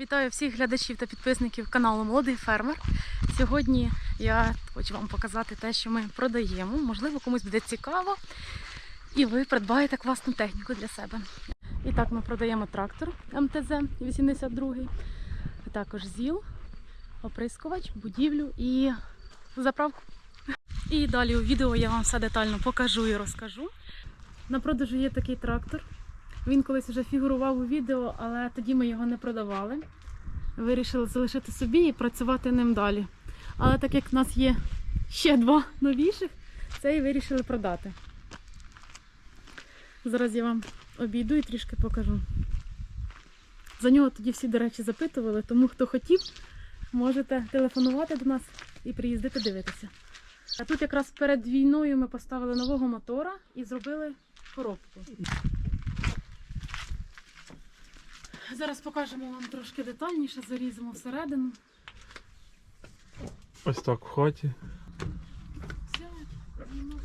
Вітаю всіх глядачів та підписників каналу Молодий фермер. Сьогодні я хочу вам показати те, що ми продаємо. Можливо, комусь буде цікаво, і ви придбаєте класну техніку для себе. І так, ми продаємо трактор МТЗ 82, а також ЗІЛ, оприскувач, будівлю і заправку. І далі у відео я вам все детально покажу і розкажу. На продажу є такий трактор. Він колись вже фігурував у відео, але тоді ми його не продавали. Вирішили залишити собі і працювати ним далі. Але так як в нас є ще два новіших, цей вирішили продати. Зараз я вам обійду і трішки покажу. За нього тоді всі, до речі, запитували, тому хто хотів, можете телефонувати до нас і приїздити дивитися. А тут якраз перед війною ми поставили нового мотора і зробили коробку. Зараз покажемо вам трошки детальніше, зарізимо всередину. Ось так в хаті. Все, ну,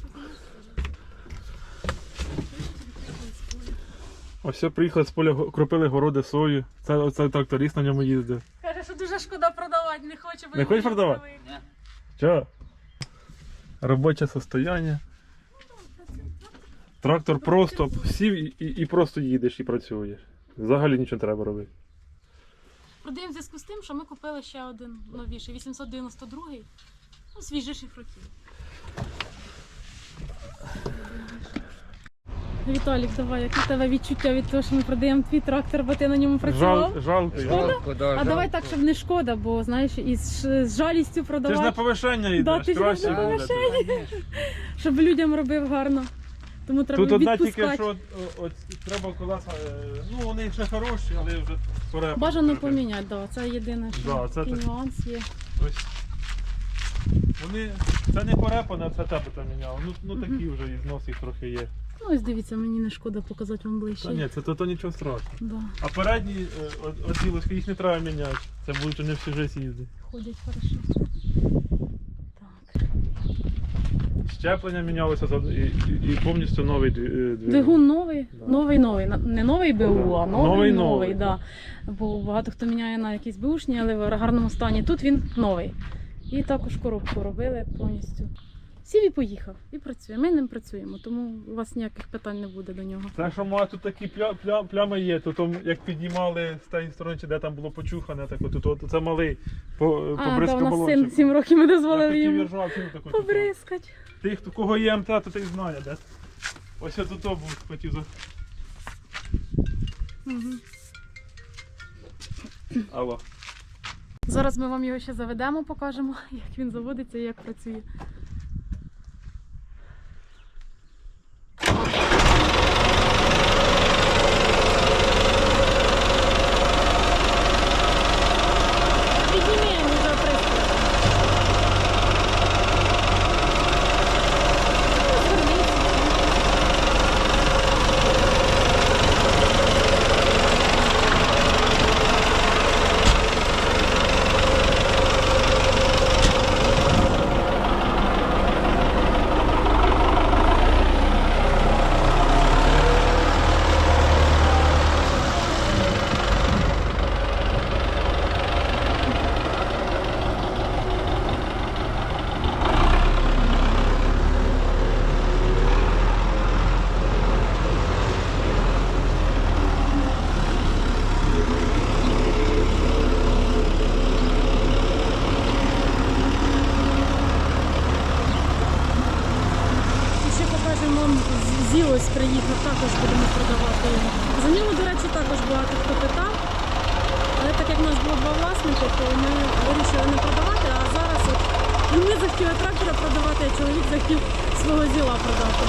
Ось все, приїхали з поля, кропили городи сою. Це оце тракторист на ньому їздив. Каже, що дуже шкода продавати, не хоче. бо Не хочеш продавати? продали. Чо? Робоче состояння. Трактор просто сів і, і, і просто їдеш і працюєш. Взагалі нічого не треба робити. Продаємо в зв'язку з тим, що ми купили ще один новіший, 892 ну, свіжіших років. Віталік, давай, які в тебе відчуття від того, що ми продаємо твій трактор, бо ти на ньому працював? Жал, жалко. Шкода? Жалко, да, А жалко. давай так, щоб не шкода, бо знаєш, із ш- з жалістю Ти ж на продавати, повишення йдеш, Да, ти ж на краще буде. повишення. щоб людям робив гарно. Тому треба Тут одна відпускати. тільки, що о, от, треба колеса, е, ну вони ще хороші, але вже пора. Бажано поміняти, да. Це єдине, що Да, це такий так. нюанс є. Ось. Вони, це не порепане, це тебе там міняло. Ну, ну такі вже і знос їх трохи є. Ну ось дивіться, мені не шкода показати вам ближче. Та ні, це то, то нічого страшного. Да. А передні е, от- оці лишки їх не треба міняти. Це будуть вони всю життя їздити. Ходять хорошо. Щеплення мінялося і, і, і повністю новий е, двигун. Двигун новий, Да. новий новий. Не новий БУ, а Новий, новий. новий. Да. Бо багато хто міняє на якісь бушні, але в гарному стані. Тут він новий. І також коробку робили повністю. Сів і поїхав, і працює. Ми ним працюємо, тому у вас ніяких питань не буде до нього. Це що має тут такі пля, пля, плями є, то там, як піднімали з тієї сторони, чи де там було почухане, так от, от, це малий по, А, да, у нас син 7 років ми дозволили йому Ти, побризкати. хто кого є МТ, то ти знає, де. Ось я тут був, хотів за. Мгм. Алло. Зараз ми вам його ще заведемо, покажемо, як він заводиться і як працює. Піднімемо вже пристрій. Ну, звернись. І ще покажемо вам Зілось приїхав, також будемо продавати його. За нього, до речі, також багато хто питав. Але так як в нас було два власники, то ми вирішили не продавати, а зараз от ми захотіли трактора продавати, а чоловік захотів свого зіла продати.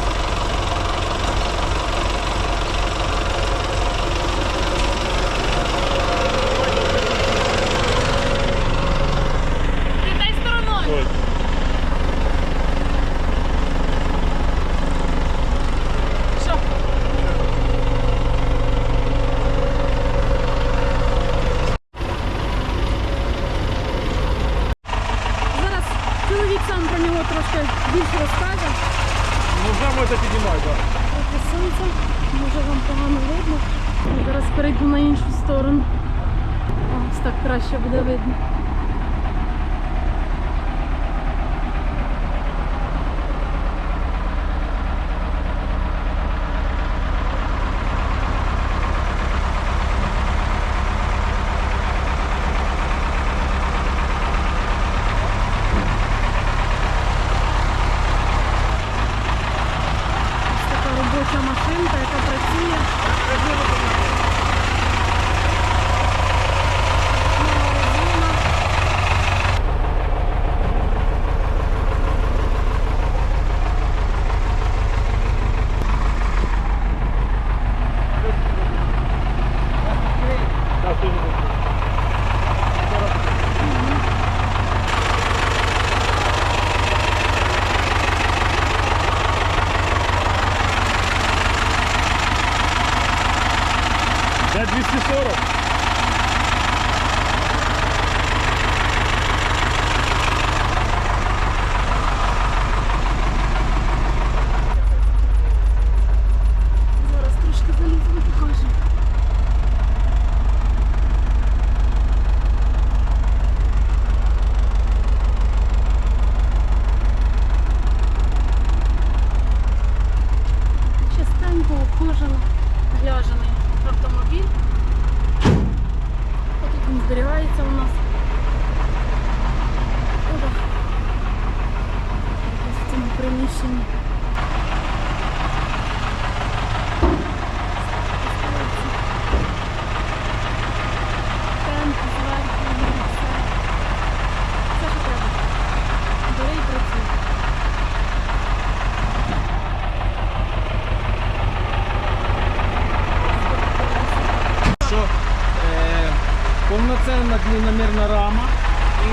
автомобіль. Отут він зберігається у нас. Опа. Ось в цьому приміщенні. Повноцінна длинномірна рама і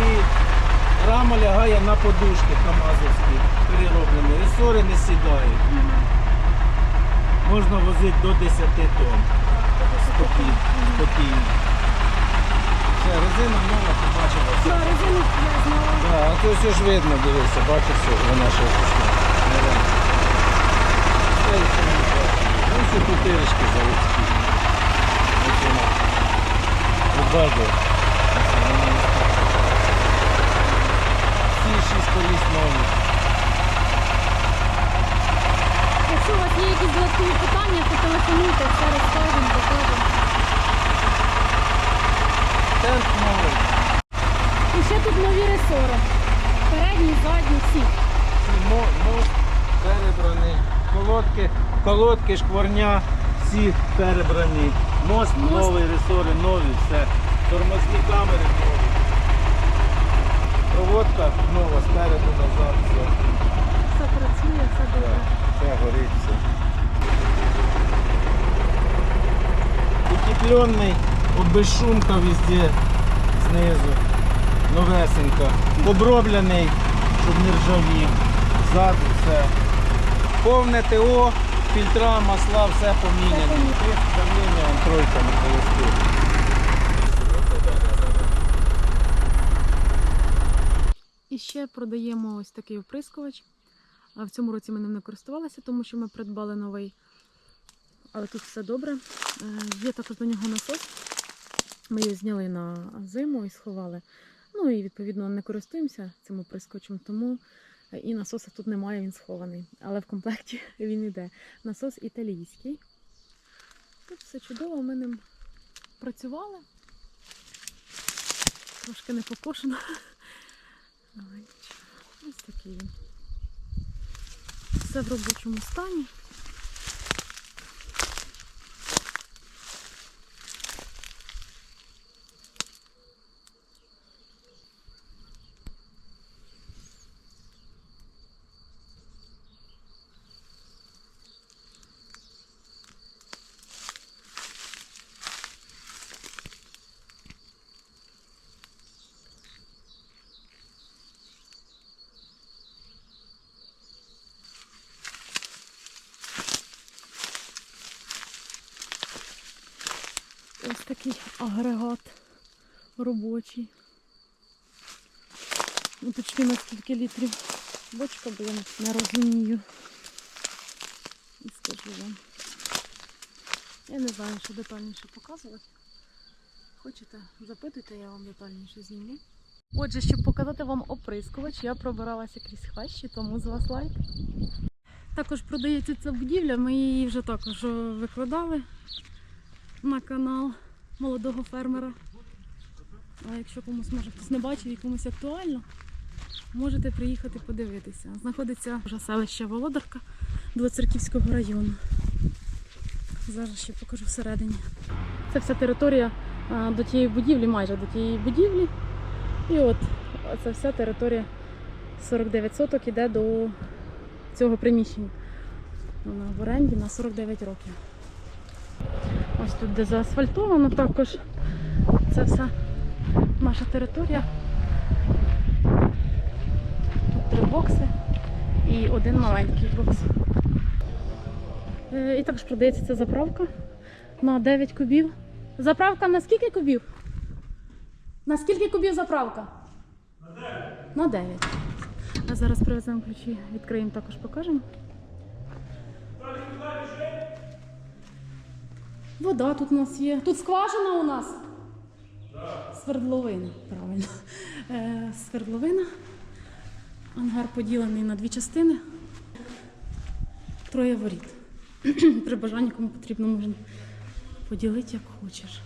рама лягає на подушки камазовські перероблені. Ресори не сідають. Можна возити до 10 тонн. Спокійно. спокійно. Все, резина нова, побачила. Да, резину я зняла. Да, а то все ж видно, дивися, бачиш, все, вона ще. Все, все, не бачиш. Ну, всі заводські. Скаче. Всі шість коліс нові. Якщо у вас є якісь додаткові питання, то телефонуйте, все розкажемо, покажемо. Тент новий. І ще тут нові ресори. Передні, задні, всі. Мост перебраний. Колодки, колодки, шкварня, всі перебрані. Мост, новий, ресори нові, все. Тормозні камери нові. Проводка нова, спереду назад, все. Все працює, все добре. Все горить, все. Утеплений, обезшумка везде, знизу, новесенька. Оброблений, щоб не ржавів. Ззаду все. Повне ТО, фільтра, масла, все поміняно. Давлення, тройка на холосту. І ще продаємо ось такий оприскувач. А в цьому році ми ним не користувалися, тому що ми придбали новий. Але тут все добре. Е, Є також до нього насос. Ми його зняли на зиму і сховали. Ну і відповідно не користуємося цим оприскувачем, тому і насоса тут немає, він схований. Але в комплекті він іде. Насос італійський. Тут все чудово, ми ним працювали. Трошки не покошено. Ось такий він. Все в робочому стані. Ось такий агрегат робочий. Уточню на скільки літрів бочка, бо я не розумію. І скажу вам. Я не знаю, що детальніше показувати. Хочете, запитуйте, я вам детальніше зніму. Отже, щоб показати вам оприскувач, я пробиралася крізь хащі, тому з вас лайк. Також продається ця будівля, ми її вже також викладали на канал молодого фермера. А якщо комусь може хтось не бачив і комусь актуально, можете приїхати подивитися. Знаходиться вже селище Володарка Двоцерківського району. Зараз ще покажу всередині. Це вся територія до тієї будівлі, майже до тієї будівлі. І от це вся територія 49 соток іде до цього приміщення. Вона в оренді на 49 років. Ось тут, де заасфальтовано, також це вся наша територія. Тут три бокси і один маленький бокс. Е, І також продається ця заправка на 9 кубів. Заправка на скільки кубів? На скільки кубів заправка? На 9. На 9. А зараз привеземо ключі, відкриємо також покажемо. Вода тут у нас є. Тут скважина у нас. Свердловина, правильно. Е, свердловина. Ангар поділений на дві частини. Троє воріт. При бажанні, кому потрібно, можна поділити як хочеш.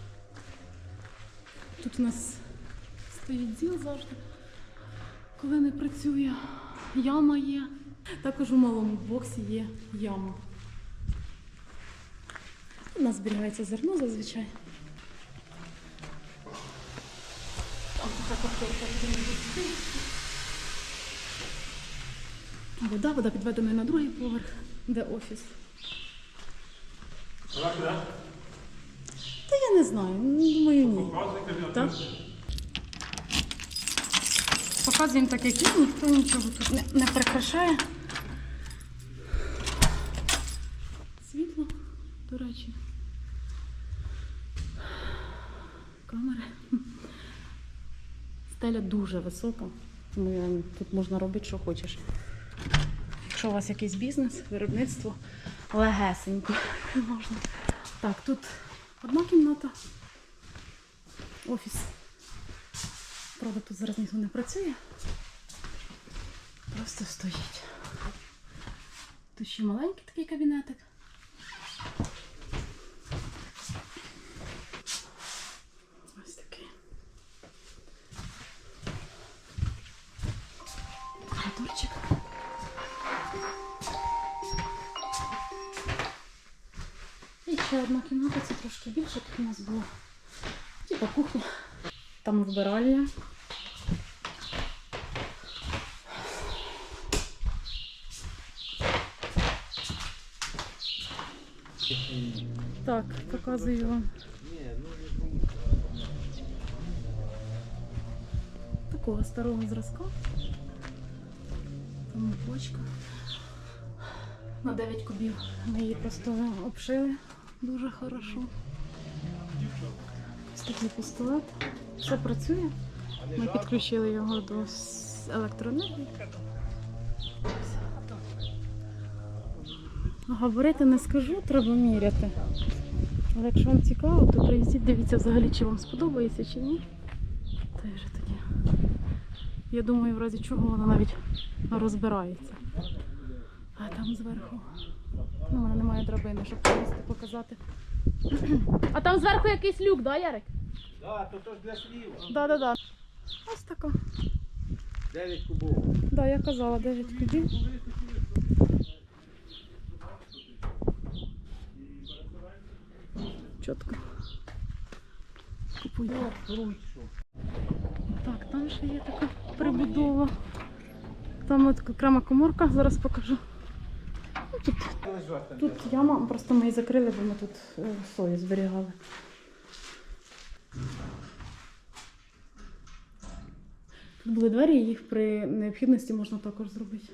Тут у нас стоїть зіл завжди, коли не працює. Яма є. Також у малому боксі є яма. У нас зберігається зерно зазвичай. Вода, вода підведена на другий поверх, де офіс. Та я не знаю, думаю, ні. Так? Показуємо так, як є, ніхто нічого тут не, не прикрашає. Світло, до речі. Камери. Стеля дуже висока, тому тут можна робити, що хочеш. Якщо у вас якийсь бізнес, виробництво, легесенько можна. Так, тут одна кімната, офіс. Правда, тут зараз ніхто не працює. Просто стоїть. Тут ще маленький такий кабінетик. Ще одна кімната, це трошки більше, тут у нас було. Типа кухня. Там вбиральня. Так, показую вам. Такого старого зразка. Там почка. На 9 кубів. Ми її просто обшили дуже хорошо. Ось пістолет. Все працює. Ми підключили його до електроенергії. Габарити не скажу, треба міряти. Але якщо вам цікаво, то приїздіть, дивіться взагалі, чи вам сподобається чи ні. Та вже тоді. Я думаю, в разі чого вона навіть розбирається. А там зверху. Ну, у мене немає драбини, щоб повісти, показати. А там зверху якийсь люк, да, Ярик? Да, то то ж для слів. Да, да, да. Ось така. 9 кубов. Да, я казала 9 кубів. Чітко. Купую. Так, там ще є така прибудова. Там от окрема коморка, зараз покажу. Тут, тут яма, просто ми її закрили, бо ми тут е, сою зберігали. Тут були двері, їх при необхідності можна також зробити.